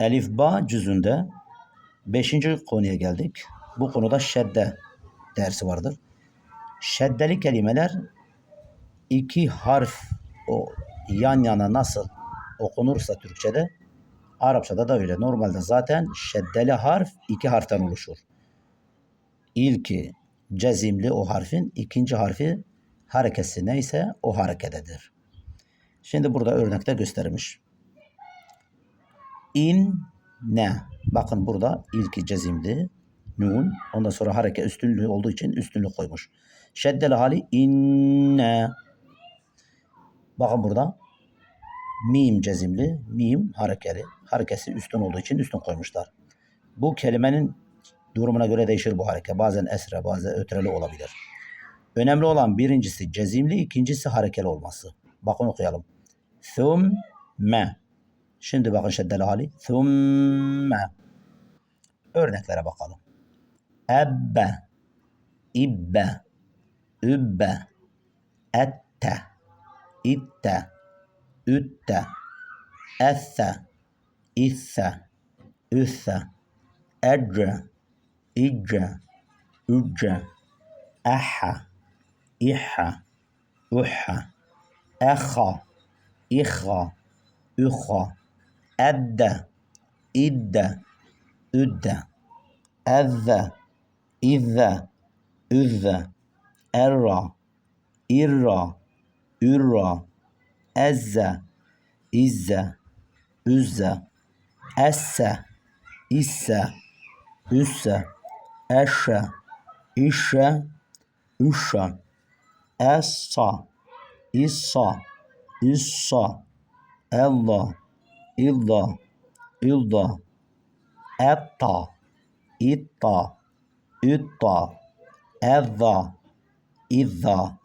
Elif Ba cüzünde 5. konuya geldik. Bu konuda şedde dersi vardır. Şeddeli kelimeler iki harf o yan yana nasıl okunursa Türkçe'de Arapçada da öyle. Normalde zaten şeddeli harf iki harften oluşur. İlki cezimli o harfin, ikinci harfi harekesi neyse o harekededir. Şimdi burada örnekte göstermiş. İn ne? Bakın burada ilki cezimli nun. Ondan sonra hareket üstünlüğü olduğu için üstünlük koymuş. Şeddeli hali inne. Bakın burada mim cezimli, mim harekeli. Harekesi üstün olduğu için üstün koymuşlar. Bu kelimenin durumuna göre değişir bu hareket. Bazen esre, bazen ötreli olabilir. Önemli olan birincisi cezimli, ikincisi harekeli olması. Bakın okuyalım. Thumme. Şimdi bakın şeddeli hali. Thumme. Örneklere bakalım. Ebbe. İbbe. Übbe. Ette. İtte. Ütte. Esse. İsse. Üsse. Ecce. İcce. Ücce. Aha. İha. Uha. Eha. İha. Üha. Edde. İdde. Üdde. Ezze. İzze. Üzze. Erra. İrra. Ürra. Ezze. İzze. Üzze. Esse. İsse. Üsse. Eşe. İşe. Üşe. Essa. İssa. İssa. Allah. İlla. İlda. Etta. İtta. Ütta. Ezza. İzza.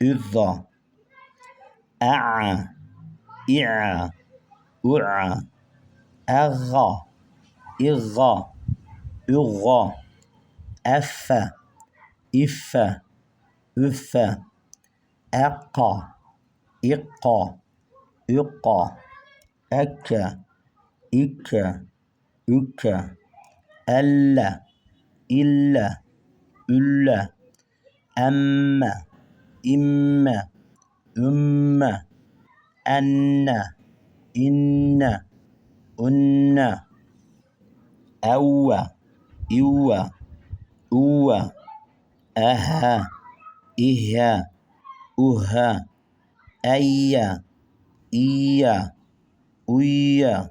Üzza. E'a. İ'a. U'a. Egga. İgga. Ügga. Effe. İffe. Üffe. Ekka. İkka. Ükka. أك إك إك ألا إلا إلا أما إما أم أن إن أن أو إو أو أها إها أها أيا إيا, إيا 无呀、